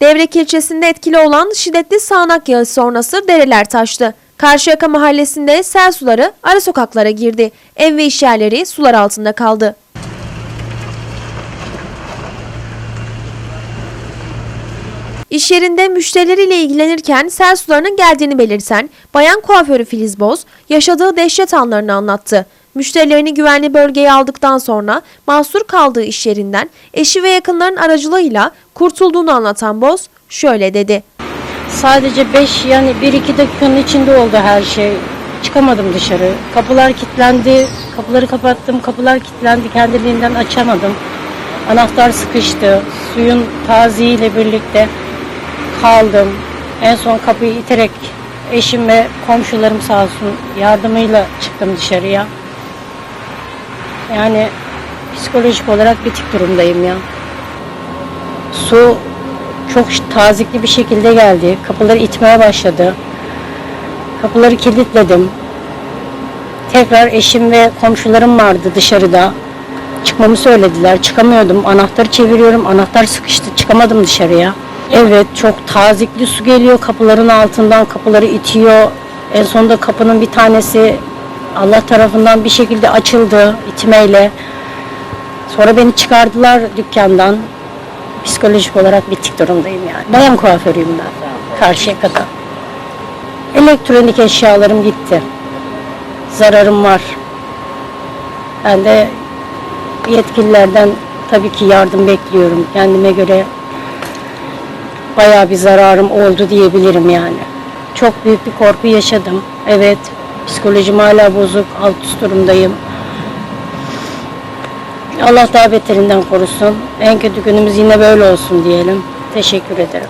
Devrek ilçesinde etkili olan şiddetli sağanak yağış sonrası dereler taştı. Karşıyaka mahallesinde sel suları ara sokaklara girdi. Ev ve iş yerleri sular altında kaldı. İş yerinde müşterileriyle ilgilenirken sel sularının geldiğini belirten bayan kuaförü Filiz Boz yaşadığı dehşet anlarını anlattı. Müşterilerini güvenli bölgeye aldıktan sonra mahsur kaldığı iş yerinden eşi ve yakınların aracılığıyla kurtulduğunu anlatan Boz şöyle dedi. Sadece 5 yani 1-2 dakikanın içinde oldu her şey. Çıkamadım dışarı. Kapılar kilitlendi. Kapıları kapattım. Kapılar kilitlendi. Kendiliğinden açamadım. Anahtar sıkıştı. Suyun taziğiyle birlikte kaldım. En son kapıyı iterek eşim ve komşularım sağ olsun yardımıyla çıktım dışarıya. Yani psikolojik olarak bitik durumdayım ya. Su çok tazikli bir şekilde geldi. Kapıları itmeye başladı. Kapıları kilitledim. Tekrar eşim ve komşularım vardı dışarıda. Çıkmamı söylediler. Çıkamıyordum. Anahtarı çeviriyorum. Anahtar sıkıştı. Çıkamadım dışarıya. Evet çok tazikli su geliyor kapıların altından. Kapıları itiyor. En sonunda kapının bir tanesi Allah tarafından bir şekilde açıldı itmeyle. Sonra beni çıkardılar dükkandan. Psikolojik olarak bitik durumdayım yani. Bayan kuaförüyüm ben. Karşıyaka'da. Elektronik eşyalarım gitti. Zararım var. Ben de yetkililerden tabii ki yardım bekliyorum. Kendime göre bayağı bir zararım oldu diyebilirim yani. Çok büyük bir korku yaşadım. Evet, psikolojim hala bozuk, alt üst durumdayım. Allah daha beterinden korusun. En kötü günümüz yine böyle olsun diyelim. Teşekkür ederim.